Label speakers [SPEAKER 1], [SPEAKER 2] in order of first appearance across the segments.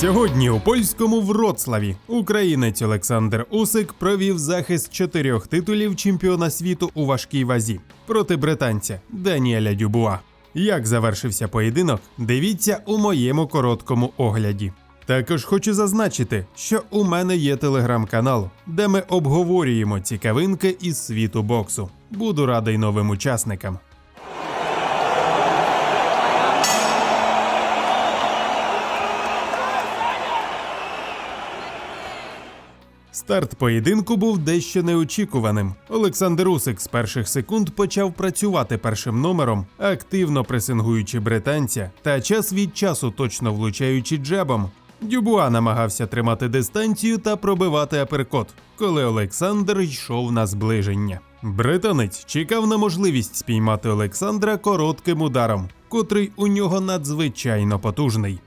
[SPEAKER 1] Сьогодні у польському Вроцлаві українець Олександр Усик провів захист чотирьох титулів чемпіона світу у важкій вазі проти британця Даніеля Дюбуа. Як завершився поєдинок, дивіться у моєму короткому огляді. Також хочу зазначити, що у мене є телеграм-канал, де ми обговорюємо цікавинки із світу боксу. Буду радий новим учасникам. Старт поєдинку був дещо неочікуваним. Олександр Усик з перших секунд почав працювати першим номером, активно пресингуючи британця та час від часу точно влучаючи джебом. Дюбуа намагався тримати дистанцію та пробивати аперкот, коли Олександр йшов на зближення. Британець чекав на можливість спіймати Олександра коротким ударом, котрий у нього надзвичайно потужний.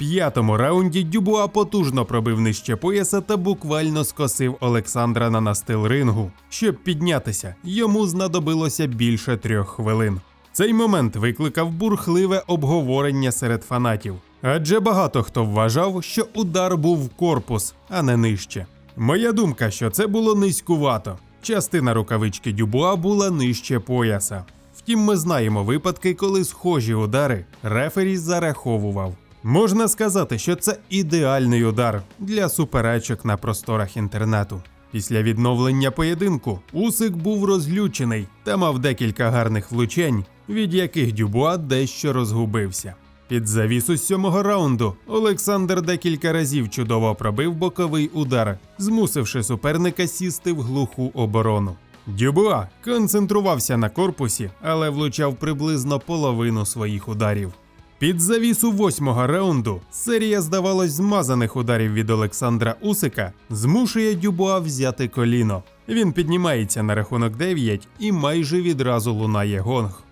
[SPEAKER 1] П'ятому раунді Дюбуа потужно пробив нижче пояса та буквально скосив Олександра на настил рингу. Щоб піднятися, йому знадобилося більше трьох хвилин. Цей момент викликав бурхливе обговорення серед фанатів, адже багато хто вважав, що удар був в корпус, а не нижче. Моя думка, що це було низькувато. Частина рукавички Дюбуа була нижче пояса. Втім, ми знаємо випадки, коли схожі удари рефері зараховував. Можна сказати, що це ідеальний удар для суперечок на просторах інтернету. Після відновлення поєдинку Усик був розлючений та мав декілька гарних влучень, від яких Дюбуа дещо розгубився. Під завісу сьомого раунду Олександр декілька разів чудово пробив боковий удар, змусивши суперника сісти в глуху оборону. Дюбуа концентрувався на корпусі, але влучав приблизно половину своїх ударів. Під завісу восьмого раунду серія, здавалось, змазаних ударів від Олександра Усика змушує Дюбуа взяти коліно. Він піднімається на рахунок 9 і майже відразу лунає гонг.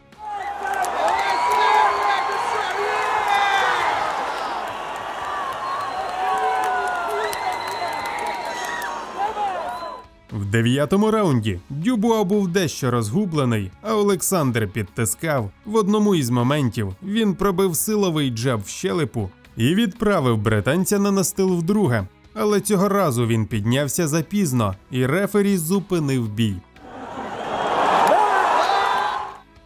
[SPEAKER 1] В дев'ятому раунді Дюбуа був дещо розгублений, а Олександр підтискав. В одному із моментів він пробив силовий джеб в щелепу і відправив британця на настил вдруге. Але цього разу він піднявся запізно, і рефері зупинив бій.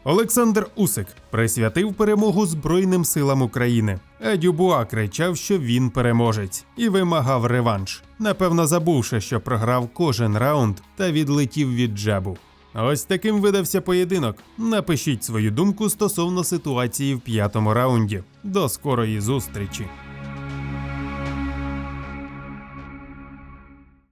[SPEAKER 1] Олександр Усик присвятив перемогу Збройним силам України, а Дюбуа кричав, що він переможець, і вимагав реванш, напевно забувши, що програв кожен раунд та відлетів від джебу. Ось таким видався поєдинок. Напишіть свою думку стосовно ситуації в п'ятому раунді. До скорої зустрічі!